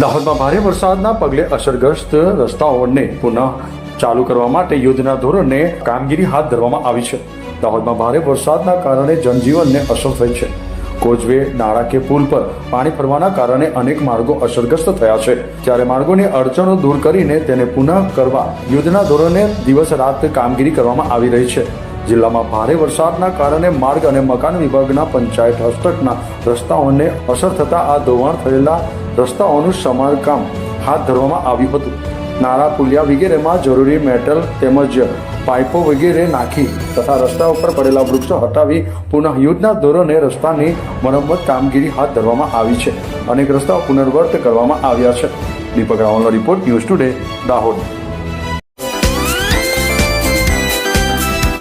દાહોદમાં ભારે વરસાદના પગલે અસરગ્રસ્ત રસ્તાઓને પુનઃ ચાલુ કરવા માટે યુદ્ધના ધોરણે કામગીરી હાથ ધરવામાં આવી છે. દાહોદમાં ભારે વરસાદના કારણે જનજીવનને અસર થઈ છે. કોઝવે, નાળા કે પુલ પર પાણી ફરવાના કારણે અનેક માર્ગો અસરગ્રસ્ત થયા છે. ત્યારે માર્ગોની અડચણો દૂર કરીને તેને પુનઃ કરવા યુદ્ધના ધોરણે દિવસ રાત કામગીરી કરવામાં આવી રહી છે. જિલ્લામાં ભારે વરસાદના કારણે માર્ગ અને મકાન વિભાગના પંચાયત હસ્તકના રસ્તાઓને અસર થતા આ ધોવાણ થયેલા રસ્તાઓનું સમારકામ હાથ ધરવામાં આવ્યું હતું. નાળા પુલિયા વગેરેમાં જરૂરી મેટલ તેમજ પાઇપો વગેરે નાખી તથા રસ્તા ઉપર પડેલા વૃક્ષો હટાવી પુનઃ યુદ્ધના ધોરણે રસ્તાની મરમ્મત કામગીરી હાથ ધરવામાં આવી છે. અનેક રસ્તાઓ પુનર્વર્ત કરવામાં આવ્યા છે. દીપક રાવલનો રિપોર્ટ ન્યૂઝ ટુડે, દાહોદ.